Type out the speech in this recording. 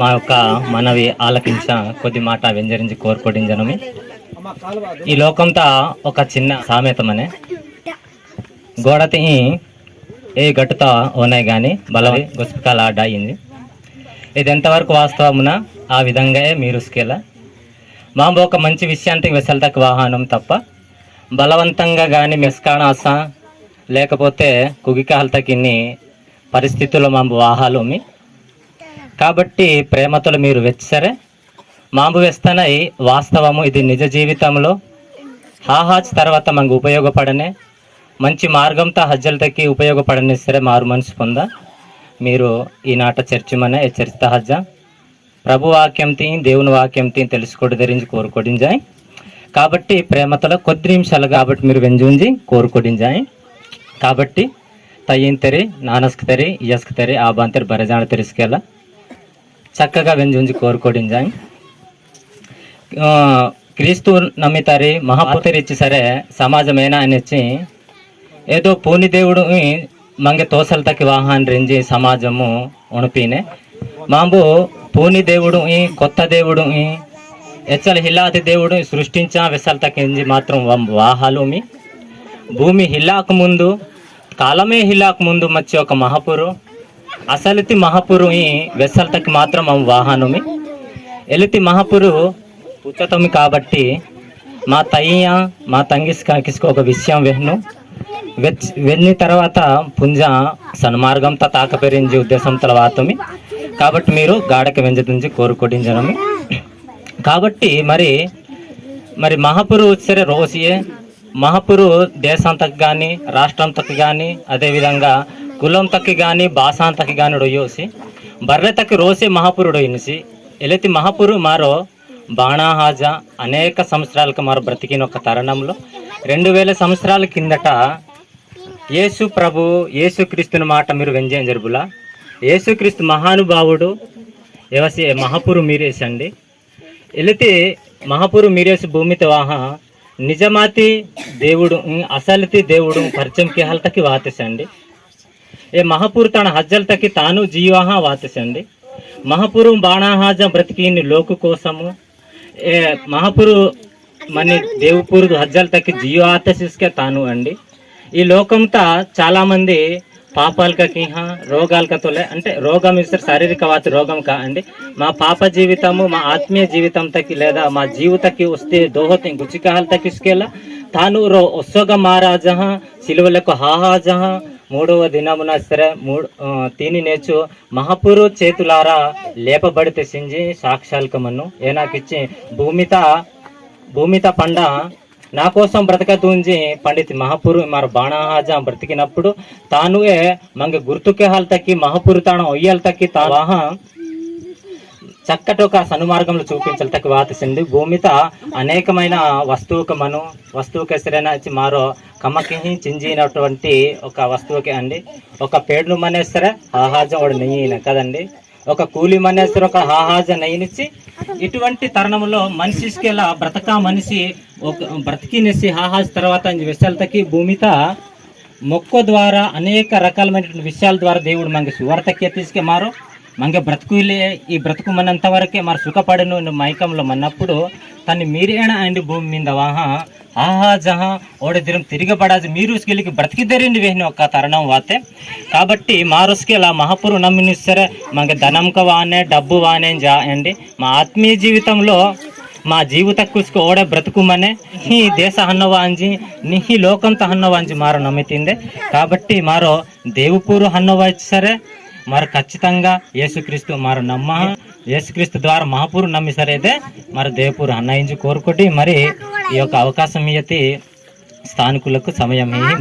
మా యొక్క మనవి ఆలకించ కొద్ది మాట వెంజరించి జనమి. ఈ లోకంతా ఒక చిన్న సామెతమనే. గోడతి ఏ గట్టుతో ఉన్నాయి కానీ బలవి గుస్పికాల ఆట అయింది ఇది ఎంతవరకు వాస్తవమున? ఆ విధంగా మీరు స్కేలా. మాంబ ఒక మంచి విషయానికి వెసల్తకు వాహనం తప్ప బలవంతంగా కానీ మెస్కాణాస లేకపోతే కుగికాలతకిన్ని పరిస్థితుల్లో మాంబు మీ కాబట్టి ప్రేమతో మీరు వెచ్చరే మాంబు వేస్తనై వాస్తవము ఇది నిజ జీవితంలో హాహాజ్ తర్వాత మనకు ఉపయోగపడనే. మంచి మార్గంతో హజ్జలతకి ఉపయోగపడనే సరే మారు మనసు పొంద. మీరు ఈనాట చర్చమనే హెచ్చరిత హజ్జ. ప్రభు వాక్యం తీ దేవుని వాక్యం తీ తెలుసుకోడు ధరించి కోరుకోడింజాయి. కాబట్టి ప్రేమతలో కొద్ది నిమిషాలు కాబట్టి మీరు వెంజుంజి కోరుకోడింజాయి. కాబట్టి తయ్యింతరి తరి ఆ ఆబాంతరి బరజాన తెరుసుకెళ్ళ చక్కగా వెంజుంజి కోరుకోడింజాయి ఆ, క్రీస్తు నమ్మితారి మహాపుతరిచ్చి సరే సమాజమేనా అని వచ్చి ఏదో పూని దేవుడు మంగ తోసలతకి వాహన్ రింజి సమాజము ఉణపినే. మాంబు పూని దేవుడు కొత్త దేవుడు ఎచ్చల హిల్లాది దేవుడు సృష్టించా వెసలతకించి మాత్రం వాహాలు వాహాలుమి భూమి హిల్లాకు ముందు కాలమే హిల్లాకు ముందు మచ్చి ఒక మహాపురు. అసలితి మహాపురు ఈ వెసలతకి మాత్రం అం వాహనమి. ఎలితి మహాపురు ఉచతమి కాబట్టి మా తయ్య మా తంగిస్కి ఒక విషయం వెహ్ను వెచ్ వెళ్ళిన తర్వాత పుంజ సన్మార్గంతో తాకపెరించి ఉద్దేశం వాతమి కాబట్టి మీరు గాడక వెంజదించి కోరుకొడించడమి. కాబట్టి మరి మరి మహాపురు వచ్చరే రోజుయే మహాపురు దేశంతకు కానీ రాష్ట్రంతకు కానీ అదేవిధంగా కులంతకి కానీ తక్కి కానీ రొయ్యోసి బర్రెతకి రోసే మహాపురుడు ఇనిసి ఎలతి మహాపురు మారో బాణాహాజ అనేక సంవత్సరాలకు మారు బ్రతికిన ఒక తరుణంలో రెండు వేల సంవత్సరాల కిందట యేసు ప్రభు యేసుక్రీస్తుని మాట మీరు వెంజయం జరుపులా యేసుక్రీస్తు మహానుభావుడు ఎవసి మహాపురు మీరేసండి? ఎలితే మహాపురు మీరేసి భూమితో వాహ నిజమాతి దేవుడు అసలితి దేవుడు పరిచయం కిహల్తకి వాతేసండి. ఏ మహాపురు తన హజ్జల్తకి తాను జీవాహ వాతసండి మహాపురు బాణాహాజ బ్రతికిని లోకు కోసము. ఏ మహాపురు మన దేవుపురు హజ్జల్తకి జీవ ఆతసిస్కే తాను అండి. ఈ లోకంతా చాలామంది పాపాలకి రోగాలకతోలే అంటే రోగం ఇస్తారు శారీరక వాత రోగం కా అండి. మా పాప జీవితము మా ఆత్మీయ జీవితం తకి లేదా మా జీవితకి వస్తే దోహత గుచికాహాలు తక్కిసుకెళ్ళ తాను రో ఒస్సోగ మహారాజ సిలువలకు హాహాజహ మూడవ దినమున సరే మూడు తిని నేర్చు మహాపురు చేతులారా లేపబడితే సింజి సాక్షాల్కమను. ఏ నాకిచ్చి భూమిత భూమిత పండ నా కోసం బ్రతకతుంజి పండిత్ మహాపురు మరి బాణాహాజ బ్రతికినప్పుడు తానుయే మంగ గుర్తుకే తక్కి మహాపురు తాను తక్కి తా వాహ చక్కటి ఒక సనుమార్గంలో చూపించలతకి వాతసింది. భూమిత అనేకమైన వస్తువుకమను వస్తువుకి సరైన మారో కమ్మకి చింజినటువంటి ఒక వస్తువుకి అండి. ఒక పేడును మనేస్తారా ఆహాజం వాడు నెయ్యిన కదండి. ఒక కూలి మనేసరి ఒక హాహాజ నెయ్యినిచ్చి ఇటువంటి తరుణంలో మనిషికి బ్రతక మనిషి ఒక బ్రతికినేసి హాహాజ్ తర్వాత విశాలతకి భూమిత మొక్క ద్వారా అనేక రకాలమైనటువంటి విషయాల ద్వారా దేవుడు మనకి సువార్తకి తీసుకెమారు మంగ బ్రతుకులే ఈ బ్రతుకు మనంత వరకే మరి సుఖపడను మైకంలో మన్నప్పుడు తను మీరేనా అండి భూమి మీద వాహ? ఆహా జహా ఓడదిరం తిరిగబడాది మీరు గెలికి బ్రతికిద్దరండి వేహిన ఒక తరుణం వాతే. కాబట్టి మారుస్కి ఇలా మహాపురు నమ్మిని సరే మనకి ధనంక వానే డబ్బు వానే జా అండి. మా ఆత్మీయ జీవితంలో మా జీవిత కుసుకు ఓడే బ్రతుకుమనే నీ దేశ హన్నవాంజి నీ లోకంతో హన్నవాంజి మారో నమ్మితిందే. కాబట్టి మారో దేవుపూరు హన్నవా సరే మరి ఖచ్చితంగా యేసుక్రీస్తు మరి నమ్మ యేసుక్రీస్తు ద్వారా మహాపూరు నమ్మి సరే మరి దేవపూర్ అన్నయించి కోరుకోటి మరి ఈ యొక్క అవకాశం ఇయ్యతి స్థానికులకు సమయం ఇయ్యి